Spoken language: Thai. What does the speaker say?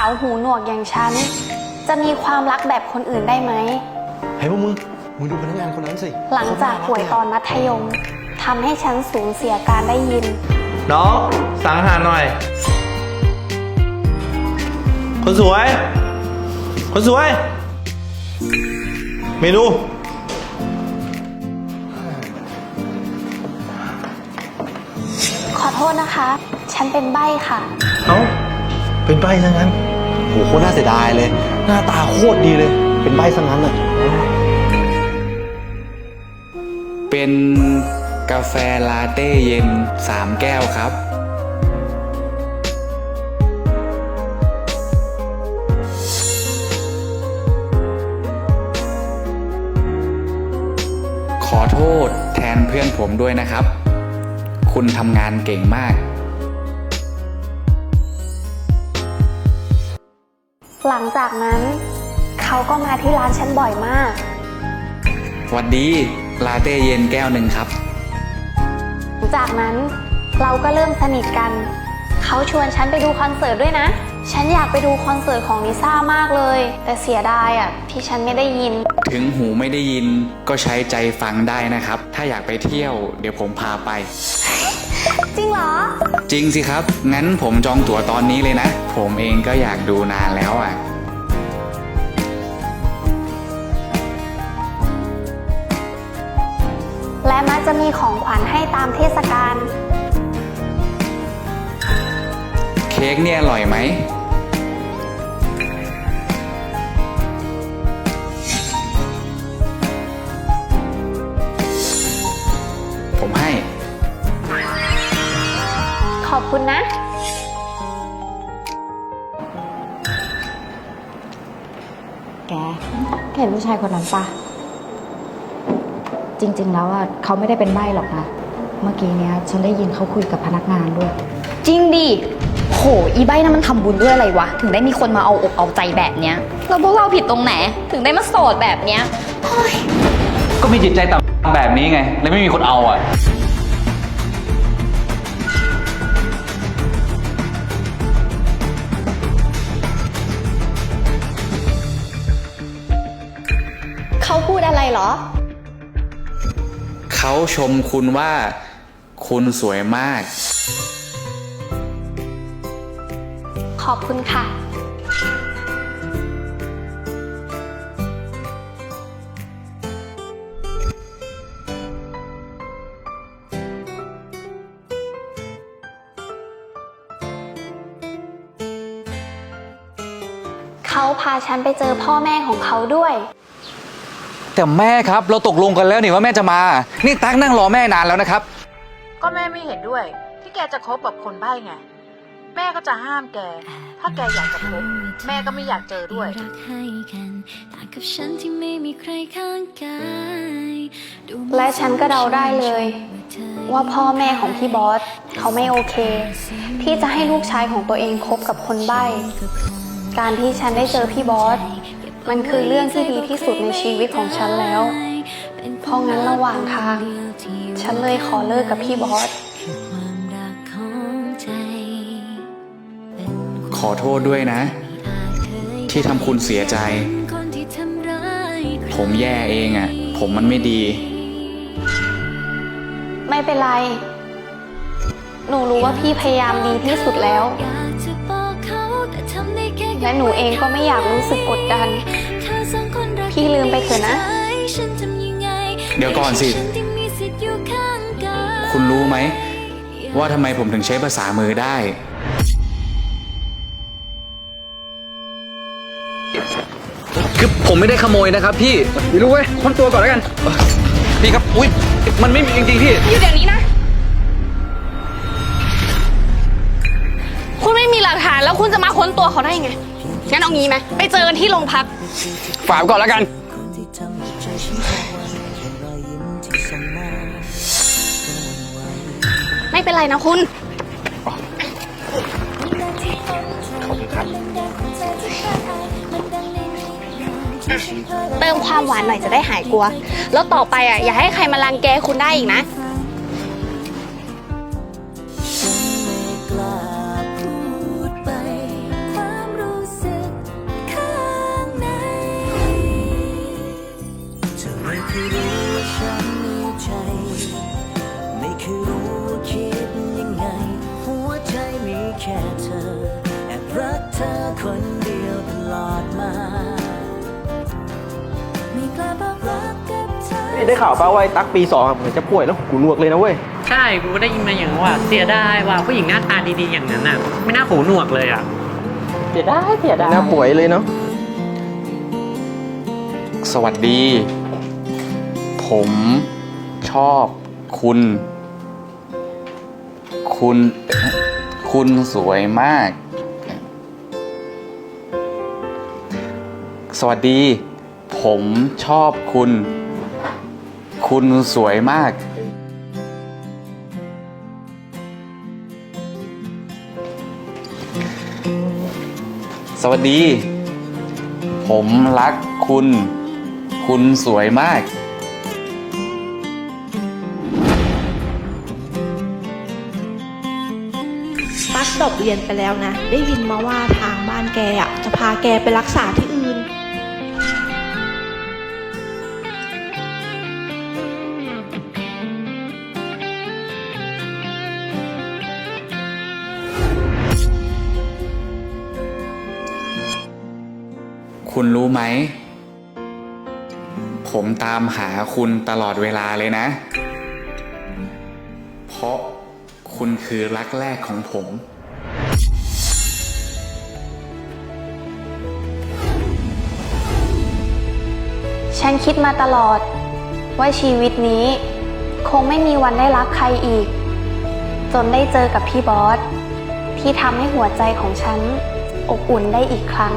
าวหูหนวกอย่างฉัน จะมีความรักแบบคนอื่นได้ไหม เฮ้ยพวกมึง มึงดูพนักงานคนนั้นสิหลังจากป่วยตอนมัธยมทำให้ฉันสูญเสียการได้ยิน น้องสั่งอาหารหน่อย คนสวย คนสวย เมนู ขอโทษนะคะ ฉันเป็นใบ้ค่ะ เอ้า เป็นใบซะงั้นโหโคตรน่าเสียดายเลย หน้าตาโคตรดีเลย เป็นใบซะงั้นอะ เป็นกาแฟลาเต้เย็น3แก้วครับ ขอโทษแทนเพื่อนผมด้วยนะครับ คุณทำงานเก่งมาก หลังจากนั้น เขาก็มาที่ร้านฉันบ่อยมากหวัดดีลาเต้เย็นแก้วหนึ่งครับหลังจากนั้นเราก็เริ่มสนิทกัน เขาชวนฉันไปดูคอนเสิร์ตด้วยนะ ฉันอยากไปดูคอนเสิร์ตของลิซ่ามากเลย แต่เสียดายอะที่ฉันไม่ได้ยิน ถึงหูไม่ได้ยินก็ใช้ใจฟังได้นะครับ ถ้าอยากไปเที่ยว เดี๋ยวผมพาไป จริงเหรอ จริงสิครับ งั้นผมจองตั๋วตอนนี้เลยนะ ผมเองก็อยากดูนานแล้วอะ และมักจะมีของขวัญให้ตามเทศกาล เค้กเนี่ยอร่อยไหมผม คุณนะแกแกเห็นผู้ชายคนนั้นปะจริง ๆ แล้วอะเขาไม่ได้เป็นใบ้หรอกนะ เมื่อกี้เนี้ยฉันได้ยินเขาคุยกับพนักงานด้วย จริงดิ โห อีใบนั้นมันทำบุญด้วยอะไรวะ ถึงได้มีคนมาเอาอกเอาใจแบบเนี้ยแล้วพวกเราผิดตรงไหน ถึงได้มาโสดแบบเนี้ย ก็มีจิตใจต่ำแบบนี้ไงแล้วไม่มีคนเอาอะ เขาพูดอะไรเหรอ เขาชมคุณว่า คุณสวยมาก ขอบคุณค่ะ เขาพาฉันไปเจอพ่อแม่ของเขาด้วย แต่แม่ครับเราตกลงกันแล้วนี่ว่าแม่จะมา นี่ตั๊กนั่งรอแม่นานแล้วนะครับ ก็แม่ไม่เห็นด้วย ที่แกจะคบกับคนใบ้ไง แม่ก็จะห้ามแก ถ้าแกอยากจะคบแม่ก็ไม่อยากเจอด้วย รักให้กันต่างกับฉันที่ไม่มีใครข้างกายดูเหมือนและฉันก็เดาได้เลย ว่าพ่อแม่ของพี่บอสเขาไม่โอเค ที่จะให้ลูกชายของตัวเองคบกับคนใบ้ การที่ฉันได้เจอพี่บอส มันคือเรื่องที่ดีที่สุดในชีวิตของฉันแล้ว เพราะงั้นระหว่างทาง ฉันเลยขอเลิกกับพี่บอสคือความรักของใจเป็นคนขอโทษด้วยนะ ที่ทำคุณเสียใจคนที่ทำร้ายใครผมแย่เองอะ ผมมันไม่ดี ไม่เป็นไร หนูรู้ว่าพี่พยายามดีที่สุดแล้ว แค่และหนูเองก็ไม่อยากรู้สึกกดดันเธอสองคนรักพี่ลืมไปเถอะนะฉันทำยังไงเดี๋ยวก่อนสิฉัที่มีสิทธิ์อยู่ข้างกายคุณรู้ไหม ว่าทำไมผมถึงใช้ภาษามือได้ คือผมไม่ได้ขโมยนะครับพี่ไม่รู้เว้ยค้นตัวก่อนแล้วกัน พี่ครับ อุ้ยมันไม่มีจริงๆพี่ อยู่เดี๋ยวนี้นะ คุณไม่มีหลักฐานแล้วคุณจะมาค้นตัวเขาได้ไง งั้นเอางี้ไหมไปเจอกันที่โรงพัก ฝากก่อนแล้วกันไม่เป็นไรนะคุณ เติมความหวานหน่อยจะได้หายกลัว แล้วต่อไปอะอย่าให้ใครมารังแกคุณได้อีกนะ เธอคนเดียวตลอดมาไม่กล้าบอกรักกับเธอได้ข่าวป่าว่าไอ้ตั๊กปีสองอะเหมือนจะป่วยแล้วหูหนวกเลยนะเว้ย ใช่กูก็ได้ยินมาอย่างว่าเสียดายว่าผู้หญิงหน้าตาดีๆอย่างนั้นน่ะ ไม่น่าหูหนวกเลยอะเสียดายเสียดายหน้าป่วยเลยเนาะ สวัสดี ผมชอบคุณ คุณ คุณสวยมาก สวัสดี ผมชอบคุณ คุณสวยมาก สวัสดี ผมรักคุณ คุณสวยมาก บเรียนไปแล้วนะ ได้ยินมาว่าทางบ้านแกอะจะพาแกไปรักษาที่อื่น คุณรู้ไหม ผมตามหาคุณตลอดเวลาเลยนะ เพราะคุณคือรักแรกของผม ฉันคิดมาตลอด ว่าชีวิตนี้ คงไม่มีวันได้รักใครอีก จนได้เจอกับพี่บอส ที่ทำให้หัวใจของฉันอบอุ่นได้อีกครั้ง